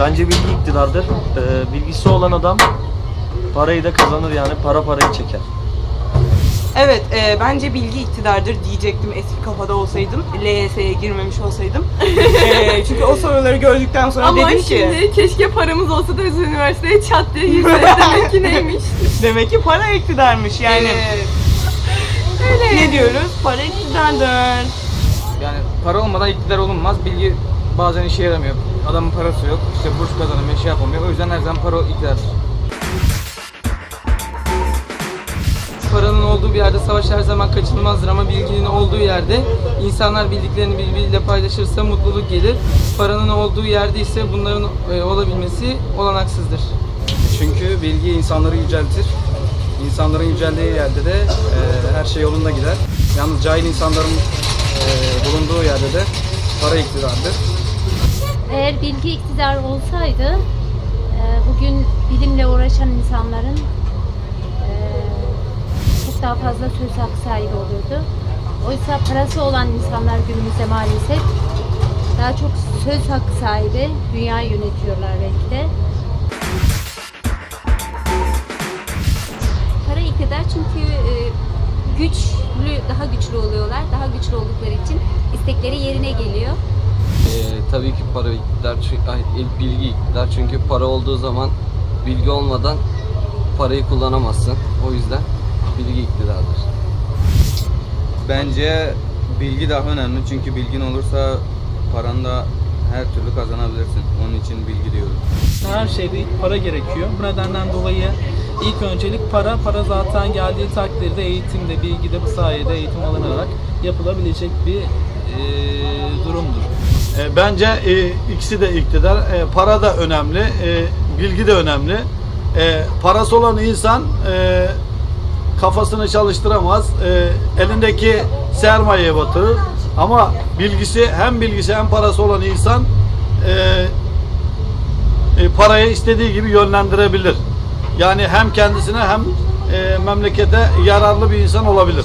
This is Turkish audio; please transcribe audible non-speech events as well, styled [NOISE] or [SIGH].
Bence bilgi iktidardır. Ee, bilgisi olan adam parayı da kazanır yani para parayı çeker. Evet, e, bence bilgi iktidardır diyecektim eski kafada olsaydım. LYS'ye girmemiş olsaydım. [LAUGHS] E, çünkü o soruları gördükten sonra Ama dedim ki şimdi keşke paramız olsa da biz üniversiteye çat diye girsek demek ki neymiş. [LAUGHS] demek ki para iktidarmış yani. Evet. Ne diyoruz? Para iktidardır. Yani para olmadan iktidar olunmaz. Bilgi bazen işe yaramıyor. Adamın parası yok. İşte burs kazanamıyor, şey yapamıyor. O yüzden her zaman para iktidardır. Paranın olduğu bir yerde savaş her zaman kaçınılmazdır ama bilginin olduğu yerde insanlar bildiklerini birbiriyle paylaşırsa mutluluk gelir. Paranın olduğu yerde ise bunların e, olabilmesi olanaksızdır. Çünkü bilgi insanları yüceltir. İnsanların yüceldiği yerde de e, her şey yolunda gider. Yalnız cahil insanların e, bulunduğu yerde de para iktidardır. Eğer bilgi iktidar olsaydı e, bugün bilimle uğraşan insanların e, çok daha fazla söz hakkı sahibi olurdu. Oysa parası olan insanlar günümüzde maalesef daha çok söz hakkı sahibi, dünyayı yönetiyorlar belki de. Para iktidar çünkü e, güçlü, daha güçlü oluyorlar. Daha güçlü oldukları için istekleri yerine geliyor. Ee, tabii ki para iktidar, e, bilgi iktidar. Çünkü para olduğu zaman bilgi olmadan parayı kullanamazsın. O yüzden bilgi iktidardır. Bence bilgi daha önemli çünkü bilgin olursa paranı da her türlü kazanabilirsin. Onun için bilgi diyorum. Her şeyde ilk para gerekiyor. Bu nedenden dolayı ilk öncelik para. Para zaten geldiği takdirde eğitimde, bilgide bu sayede eğitim alınarak yapılabilecek bir eee, durumdur. E, Bence e, ikisi de iktidar. E, para da önemli, e, bilgi de önemli. E, parası olan insan e, kafasını çalıştıramaz, e, elindeki sermayeye batırır. Ama bilgisi hem bilgisi hem parası olan insan e, e, parayı istediği gibi yönlendirebilir. Yani hem kendisine hem e, memlekete yararlı bir insan olabilir.